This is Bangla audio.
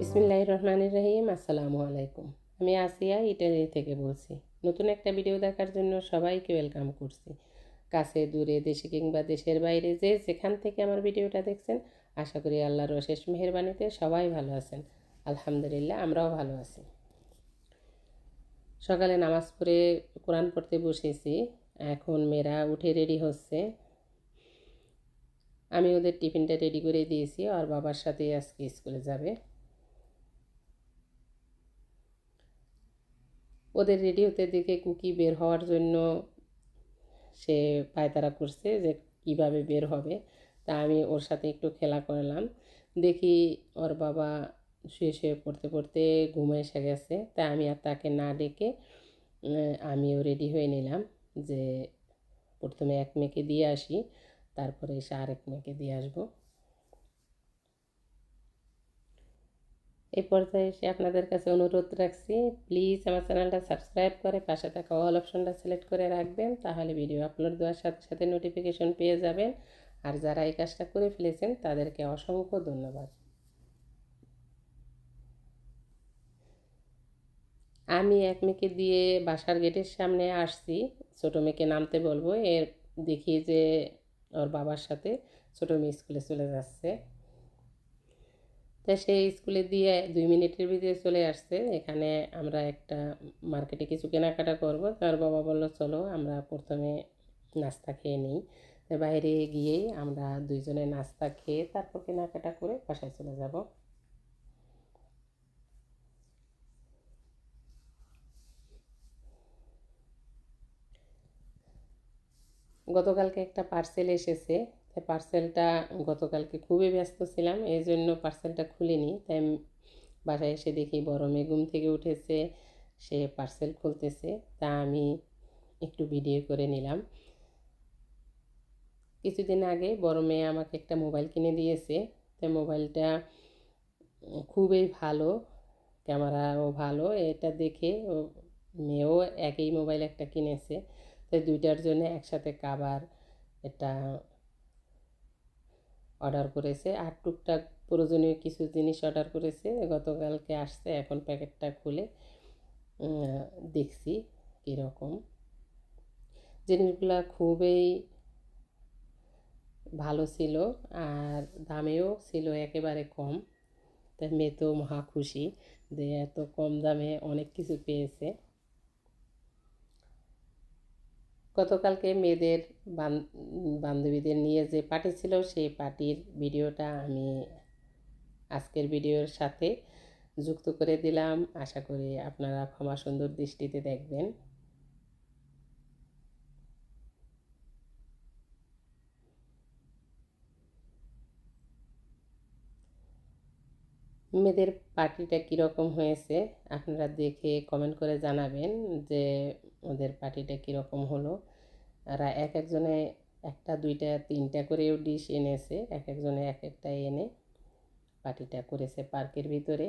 বিসমিল্লাহ রহমান রহিম আসসালামু আলাইকুম। আমি আসিয়া ইটালি থেকে বলছি, নতুন একটা ভিডিও দেখার জন্য সবাইকে ওয়েলকাম করছি। কাছে, দূরে, দেশে কিংবা দেশের বাইরে যে যেখান থেকে আমার ভিডিওটা দেখছেন, আশা করি আল্লাহর অশেষ মেহরবানিতে সবাই ভালো আছেন। আলহামদুলিল্লাহ, আমরাও ভালো আছি। সকালে নামাজ পড়ে কোরআন পড়তে বসেছি, এখন মেয়েরা উঠে রেডি হচ্ছে। আমি ওদের টিফিনটা রেডি করে দিয়েছি, আর বাবার সাথেই আজকে স্কুলে যাবে। ওদের রেডি হতে দেখে কুকি বের হওয়ার জন্য সে পায়তারা করছে যে কীভাবে বের হবে। তা আমি ওর সাথে একটু খেলা করলাম। দেখি ওর বাবা শুয়ে শুয়ে পড়তে পড়তে ঘুমে এসে গেছে। তা আমি আর তাকে না ডেকে আমিও রেডি হয়ে নিলাম যে প্রথমে এক মেয়েকে দিয়ে আসি, তারপরে এসে আরেক মেয়েকে দিয়ে আসব। এই পর্যায়ে এসে আপনাদের কাছে অনুরোধ রাখছি প্লিজ আমার চ্যানেলটা সাবস্ক্রাইব করে পাশে থাকা অল অপশনটা সিলেক্ট করে রাখবেন, তাহলে ভিডিও আপলোড দেওয়ার সাথে সাথে নোটিফিকেশন পেয়ে যাবেন। আর যারা এই কাজটা করে ফেলেছেন, তাদেরকে অসংখ্য ধন্যবাদ। আমি এক মেয়েকে দিয়ে বাসার গেটের সামনে আসছি, ছোটো মেয়েকে নামতে বলব, এর দেখি যে ওর বাবার সাথে ছোটো মেয়ে স্কুলে চলে যাচ্ছে। তা সে স্কুলে দিয়ে দুই মিনিটের ভিতরে চলে আসছে। এখানে আমরা একটা মার্কেটে কিছু কেনাকাটা করব। তার বাবা বলল, চলো, আমরা প্রথমে নাস্তা খেয়ে নিই। বাইরে গিয়েই আমরা দুইজনে নাস্তা খেয়ে তারপর কেনাকাটা করে বাসায় চলে যাব। গতকালকে একটা পার্সেল এসেছে। তাই পার্সেলটা গতকালকে খুবই ব্যস্ত ছিলাম, এই জন্য পার্সেলটা খুলিনি। তাই বাসায় এসে দেখি বড় মেয়ে ঘুম থেকে উঠেছে, সে পার্সেল খুলতেছে, তা আমি একটু ভিডিও করে নিলাম। কিছুদিন আগে বড় মেয়ে আমাকে একটা মোবাইল কিনে দিয়েছে, তাই মোবাইলটা খুবই ভালো ক্যামেরাও ভালো, এটা দেখে মেয়েও একই মোবাইল একটা কিনেছে। তাই দুইটার জন্য একসাথে কাবার এটা অর্ডার করেছে আর টুকটাক প্রয়োজনীয় কিছু জিনিস অর্ডার করেছে। গতকালকে আসছে, এখন প্যাকেটটা খুলে দেখছি কীরকম। জিনিসগুলো খুবই ভালো ছিল আর দামেও ছিল একেবারে কম। তাই মেয়ে তো মহা খুশি, যে এত কম দামে অনেক কিছু পেয়েছে। গতকালকে মেয়েদের বান্ধবীদের নিয়ে যে পার্টি ছিল, সেই পার্টির ভিডিওটা আমি আজকের ভিডিওর সাথে যুক্ত করে দিলাম। আশা করি আপনারা ক্ষমা সুন্দর দৃষ্টিতে দেখবেন। মেয়েদের পার্টিটা কীরকম হয়েছে, আপনারা দেখে কমেন্ট করে জানাবেন যে ওদের পার্টিটা কীরকম হলো। আর এক একজনে একটা, দুইটা, তিনটা করেও ডিশ এনেছে। এক একজনে এক একটা এনে পার্টিটা করেছে পার্কের ভিতরে।